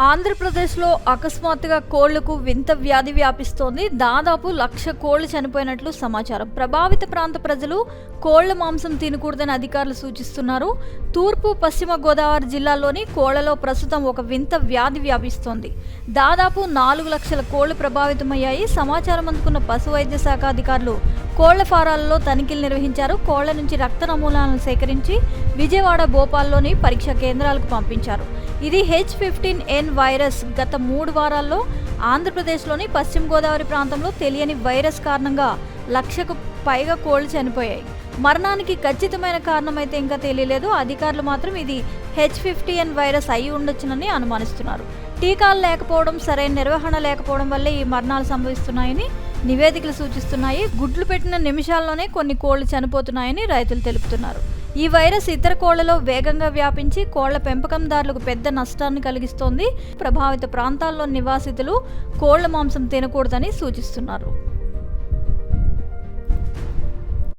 ఆంధ్రప్రదేశ్లో అకస్మాత్తుగా కోళ్ళకు వింత వ్యాధి వ్యాపిస్తోంది. దాదాపు లక్ష కోళ్ళు చనిపోయినట్లు సమాచారం. ప్రభావిత ప్రాంత ప్రజలు కోళ్ళ మాంసం తినకూడదని అధికారులు సూచిస్తున్నారు. తూర్పు పశ్చిమ గోదావరి జిల్లాలోని కోళ్ళలో ప్రస్తుతం ఒక వింత వ్యాధి వ్యాపిస్తోంది. దాదాపు నాలుగు లక్షల కోళ్ళు ప్రభావితమయ్యాయి. సమాచారం అందుకున్న పశు వైద్య శాఖ అధికారులు కోళ్ళ ఫారాలలో తనిఖీలు నిర్వహించారు. కోళ్ళ నుంచి రక్త నమూనాలను సేకరించి విజయవాడ భోపాల్లోని పరీక్షా కేంద్రాలకు పంపించారు. ఇది హెచ్ ఫిఫ్టీన్ ఎన్ వైరస్ గత మూడు వారాల్లో ఆంధ్రప్రదేశ్లోని పశ్చిమ గోదావరి ప్రాంతంలో తెలియని వైరస్ కారణంగా లక్షకు పైగా కోళ్ళు చనిపోయాయి. మరణానికి ఖచ్చితమైన కారణం అయితే ఇంకా తెలియలేదు. అధికారులు మాత్రం ఇది హెచ్ ఫిఫ్టీ ఎన్ వైరస్ అయి ఉండొచ్చునని అనుమానిస్తున్నారు. టీకాలు లేకపోవడం సరైన నిర్వహణ లేకపోవడం వల్లే ఈ మరణాలు సంభవిస్తున్నాయని నివేదికలు సూచిస్తున్నాయి. గుడ్లు పెట్టిన నిమిషాల్లోనే కొన్ని కోళ్ళు చనిపోతున్నాయని రైతులు తెలుపుతున్నారు. ఈ వైరస్ ఇతర కోళ్ళలో వేగంగా వ్యాపించి కోళ్ళ పెంపకందారులకు పెద్ద నష్టాన్ని కలిగిస్తోంది. ప్రభావిత ప్రాంతాల్లో నివాసితులు కోళ్ళ మాంసం తినకూడదని సూచిస్తున్నారు.